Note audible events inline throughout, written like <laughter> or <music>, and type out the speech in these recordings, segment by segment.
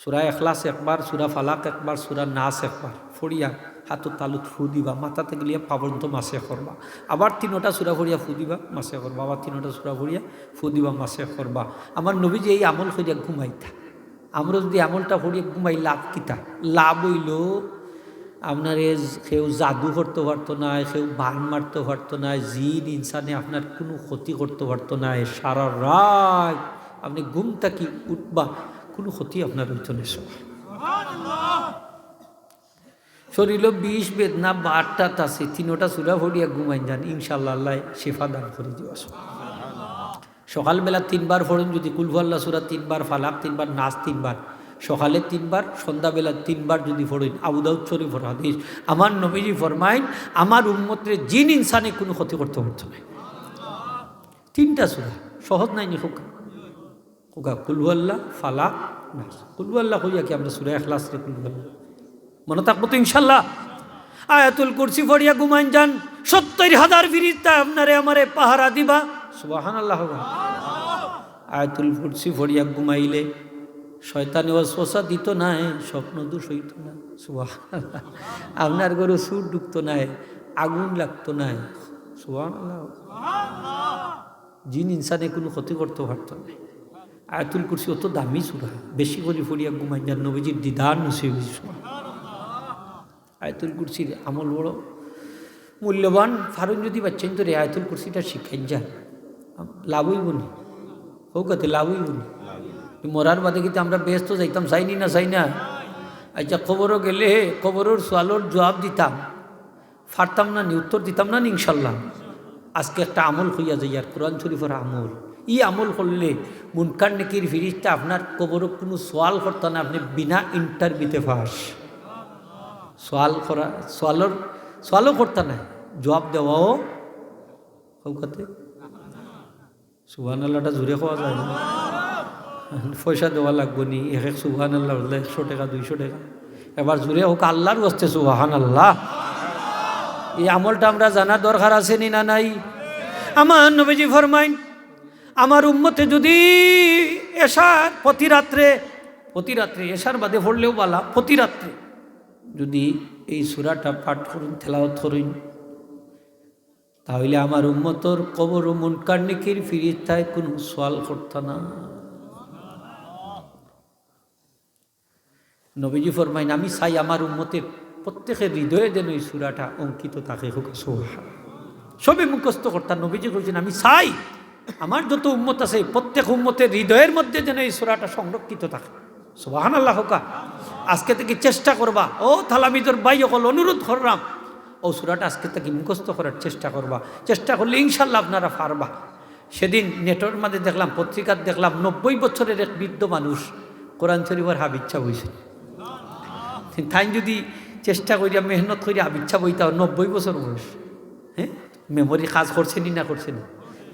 সুরা এখলাস একবার, সুরা ফালাক একবার, সুরা নাস একবার। ফড়িয়া হাতত তালুত ফু দিবা মাথাতে গেলিয়া পাবন্ত মাসে করবা আবার তিনোটা সুরা ফড়িয়া ফু দিবা মাসে করবা আবার তিনোটা সুরা ফড়িয়া ফু দিবা মাসে করবা আমার নবী যে এই আমল করিয়া ঘুমাইতা। আমরা যদি আমলটা ফড়িয়া ঘুমাই, লাভ কিতা? লাভ হইল, আপনার এ কেউ জাদু করতে পারতো না, কেউ বান মারতে পারতো না, জিন, ইনসানে আপনার কোনো ক্ষতি করতে পারতো না, সারা রাত আপনি ঘুম থাকি উঠবা? কোনো ক্ষতি আপনার না সব। শরীর বিষ, বেদনা বারটাত আছে। তিনোটা চূড়া ভরিয়া ঘুমাই যান। ইনশাল্লাহ আল্লাহ শেফা দান করে দিবা সকালবেলা তিনবার ফোড়ন যদি কুলফাল্লা সুরা তিনবার, ফালাক তিনবার, নাচ তিনবার। সকালে তিনবার, সন্ধ্যাবেলা তিনবার যদি ফোড়েন আবুদাউদ শরীফ হাদিস, আমার নবীজি ফরমাইন, আমার উন্মতের জিন ইনসানে কোনো ক্ষতি করতে পারতো না। তিনটা সুরা সহজ নাই নি হোকা কুলহুয়াল্লাহ ফালাক নাচ কুলহুয়াল্লাহ হইয়া কি আমরা সুরা এখলাস রে কুলহুয়াল্লাহ মনে থাকব তো ইনশাল্লাহ আয়াতুল কুরসি ফড়িয়া ঘুমাইন যান। সত্তর হাজার ফিরিস্তা আপনারে আমারে পাহারা দিবা। সুবাহান আল্লাহ আয়াতুল কুরসি ফড়িয়া ঘুমাইলে শয়তানি অশ্বাসা দিত নাই, স্বপ্ন দোষ হইত না। সুবাহ আপনার ঘরে সুর ঢুকতো নাই, আগুন লাগতো নাই। সুবাহ জিন ইনসানে কোনো ক্ষতি করতে পারতো না। আয়াতুল কুরসি অত দামি সুরা। বেশি করে ফড়িয়া ঘুমাই যান নবীজির দিদার নসিব আয়তুল কুরসির আমল বড় মূল্যবান। ফারুন যদি বাচ্চান তো রে, আয়তুল কুরসিটা শিখাই যান লাভই বলি হোক লাভই বলি মরার বাদে কিন্তু আমরা ব্যস্ত যাইতাম চাইনি না চাই না। আচ্ছা খবরও গেলে খবরের সোয়ালোর জবাব দিতাম। ফারতাম না নি, উত্তর দিতাম না নি, ইনশাল্লাহ। আজকে একটা আমল হইয়া যাই আর কোরআন শরীফের আমল। ই আমল করলে মুনকার নেকির ফিরিজটা আপনার কবরও কোনো সোয়াল করতাম না, আপনি বিনা ইন্টারভিউতে ফাঁস। সোয়াল করা, সোয়ালর, সোয়ালও করতে না জবাব দেওয়াও কৌকাতে সুবান আল্লাহটা জুড়ে খাওয়া যায় না। পয়সা দেওয়া লাগবো নি, এক এক সুবাহান আল্লাহ হলে একশো টাকা, দুইশো টাকা। এবার জুড়ে হোক, আল্লাহর বসতে সুবাহান আল্লাহ এই আমলটা আমরা জানার দরকার আছে নি না নাই? আমার নবীজি ফরমাইন আমার উম্মতে যদি এসার প্রতি রাত্রে প্রতি রাত্রে বাদে পড়লেও বালা প্রতি রাত্রে। যদি এই সুরাটা পাঠ করুন, তেলাওয়াত করুন, তাহলে আমার উম্মতর কবর ও মুনকার্নিকের ফিরিস্তায় কোনো সোয়াল করত না। নবীজি ফরমাইন, আমি চাই আমার উম্মতের প্রত্যেকের হৃদয়ে যেন এই সুরাটা অঙ্কিত থাকে হোক সোহা মুখস্থ করতাম নবীজি বলছেন, আমি চাই আমার যত উম্মত আছে, প্রত্যেক উম্মতের হৃদয়ের মধ্যে যেন এই সুরাটা সংরক্ষিত থাকে। সোহান আল্লাহ হোকা আজকে থেকে চেষ্টা করবা। ও থালামিদর বাই অকল অনুরোধ করলাম। ও সুরাটা আজকে থেকে মুখস্থ করার চেষ্টা করবা। চেষ্টা করলে ইনশাল্লাহ আপনারা পারবা। সেদিন নেটওয়ার্ক মাঝে দেখলাম, পত্রিকার দেখলাম, নব্বই বছরের এক বৃদ্ধ মানুষ কোরআন শরীফের হাব ইচ্ছা বইছে। তাই যদি চেষ্টা করিয়া, মেহনত করিয়া হাব ইচ্ছা বইতা নব্বই বছর বয়স। হ্যাঁ? মেমোরি কাজ করছেনি না করছেনি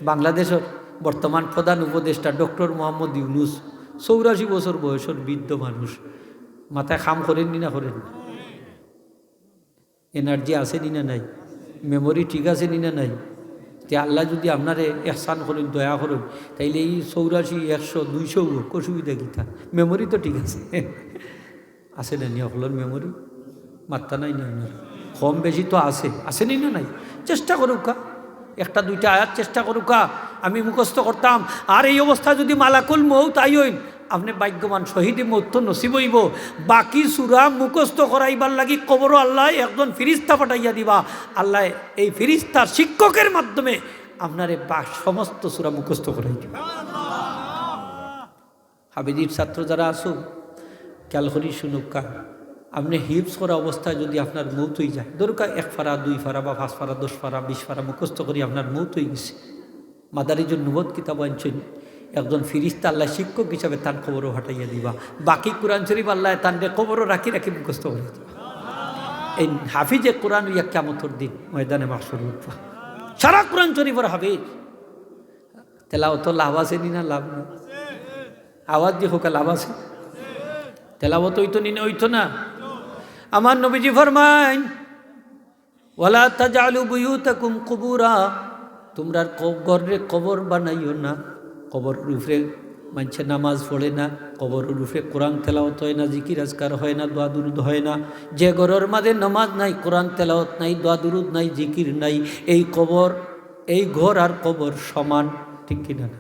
বাংলাদেশের বর্তমান প্রধান উপদেষ্টা ডক্টর মোহাম্মদ ইউনুস চৌরাশি বছর বয়সের বৃদ্ধ মানুষ মাথায় খাম করেন নি করেন এনার্জি আছে নি না নাই? মেমোরি ঠিক আছে নি না নাই? যে আল্লাহ যদি আপনারে এহসান করেন, দয়া করেন, তাইলে এই চৌরাশি একশো, দুইশো অসুবিধা কী থাক মেমোরি তো ঠিক আছে। <laughs> আছে না নি সকলের মেমোরি মাত্রা নাই না কম বেশি তো আছে। আছে নি না নাই? চেষ্টা করুকা একটা দুইটা আয়াত চেষ্টা করুকা আমি মুখস্থ করতাম। আর এই অবস্থা যদি মালাকুল মৌ তাই হইন আপনি ভাগ্যবান, শহীদ মৌত নসিব হইব। বাকি সুরা মুখস্থ করাইবার লাগি কবর আল্লাহ একজন ফিরিস্তা পাঠাইয়া দিবা। আল্লাহ এই ফিরিস্তার শিক্ষকের মাধ্যমে আপনারে সমস্ত সুরা মুখস্থ করাই দিবা। হাবিদির ছাত্র যারা আসুক খেয়াল করি শুনুকা আপনি হিপস করা অবস্থায় যদি আপনার মৌত হয়ে যায়, দরকার এক ফারা দুই ফারা বা পাঁচ ফারা দশ ফারা বিশ ফারা মুখস্থ করি আপনার মৌত হয়ে গেছে। মাদারিজুর নুবত কিতাব আনছেন। একজন ফিরিস্তা আল্লাহ শিক্ষক হিসাবে তার খবরও হটাইয়া দিবা। বাকি কোরআন শরীফ আল্লাহ তার খবরও রাখি রাখি মুখস্থ করে এই হাফিজে কোরআন ইয়া কেমতর দিন ময়দানে মাসুর উঠবা। সারা কোরআন শরীফের হাফিজ। তেলাও তো লাভ আছে নি না লাভ নেই? আওয়াজ দিয়ে হোক লাভ আছে। তেলাওয়াত হইতো নি না হইতো না। আমার নবীজি ফরমাইন, ওয়ালা তাজালু বুয়ুতাকুম কুবুরা। তোমরা গর্রে কবর বানাইও না, কবর উপরে মানুষে নামাজ পড়ে না, কবর রূপে কোরআন তেলাওত হয় না, জিকির আজকার হয় না, দোয়া দুরুদ হয় না। যে ঘরের মাঝে নামাজ নাই, কোরআন তেলাওত নাই, দোয়া দুরুদ নাই, জিকির নাই, এই কবর, এই ঘর আর কবর সমান, ঠিক কিনা না?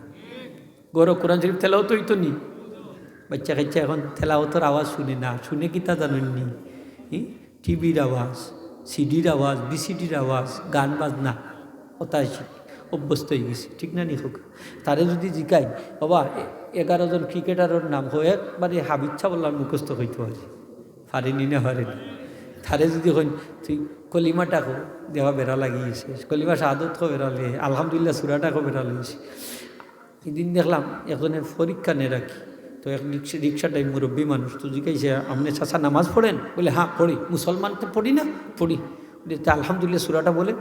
গৌর কোরআন শরীফ তেলাওত হইতো নি বাচ্চা কাচ্চা এখন তেলাওতর আওয়াজ শুনে না, শুনে কি তা জানেননি? টিভির আওয়াজ, সিডির আওয়াজ, বিসিডির আওয়াজ, গান বাজনা, ওটাই অভ্যস্ত হয়ে গেছে, ঠিক না নি হোক? তারে যদি জিকাই বাবা এগারো জন ক্রিকেটারের নাম হয়ে একবারে হাবিচ্ছা বললাম মুখস্থ হইতে পারে পারেনি না পারেনি তারে যদি হইন, তুই কলিমাটাকো দেওয়া বেড়া লাগিয়েছে কলিমা শাহাদত বেড়ালে আলহামদুলিল্লাহ সুরাটাকো বেড়া লাগিয়েছে সেদিন দেখলাম একজনের পরীক্ষা নে রাখি তো এক রিক্সা রিক্সাটাই মুরব্বী মানুষ, তো জিজ্ঞাসা আপনি চাচা নামাজ পড়েন? বলে হ্যাঁ পড়ি। মুসলমান তো পড়ি না? পড়ি। তা আলহামদুলিল্লাহ, সুরাটা বলে।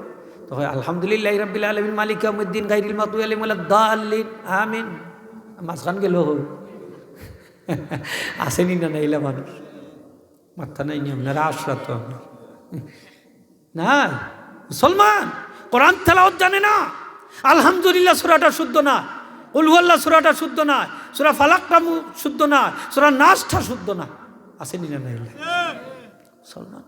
তো হয়, আলহামদুলিল্লাহ রবিল আলমিন, মালিক আহমুদ্দিন গাইরুল মাতু আলিম দাল্লিন। আমিন। মাঝখান গেল হোক <laughs> আসেনি না, নাইলা মানুষ। মাথা নাই আপনারা আশরা তো আপনার। না, মুসলমান। কোরআন তেলাওয়াত জানে না। আলহামদুলিল্লাহ, সুরাটা শুদ্ধ না। উলহুল্লাহ সুরাটা শুদ্ধ না সুরা ফালাকটা শুদ্ধ না সুরা নাচটা শুদ্ধ না। আসেনি না সলমান মুসলমান।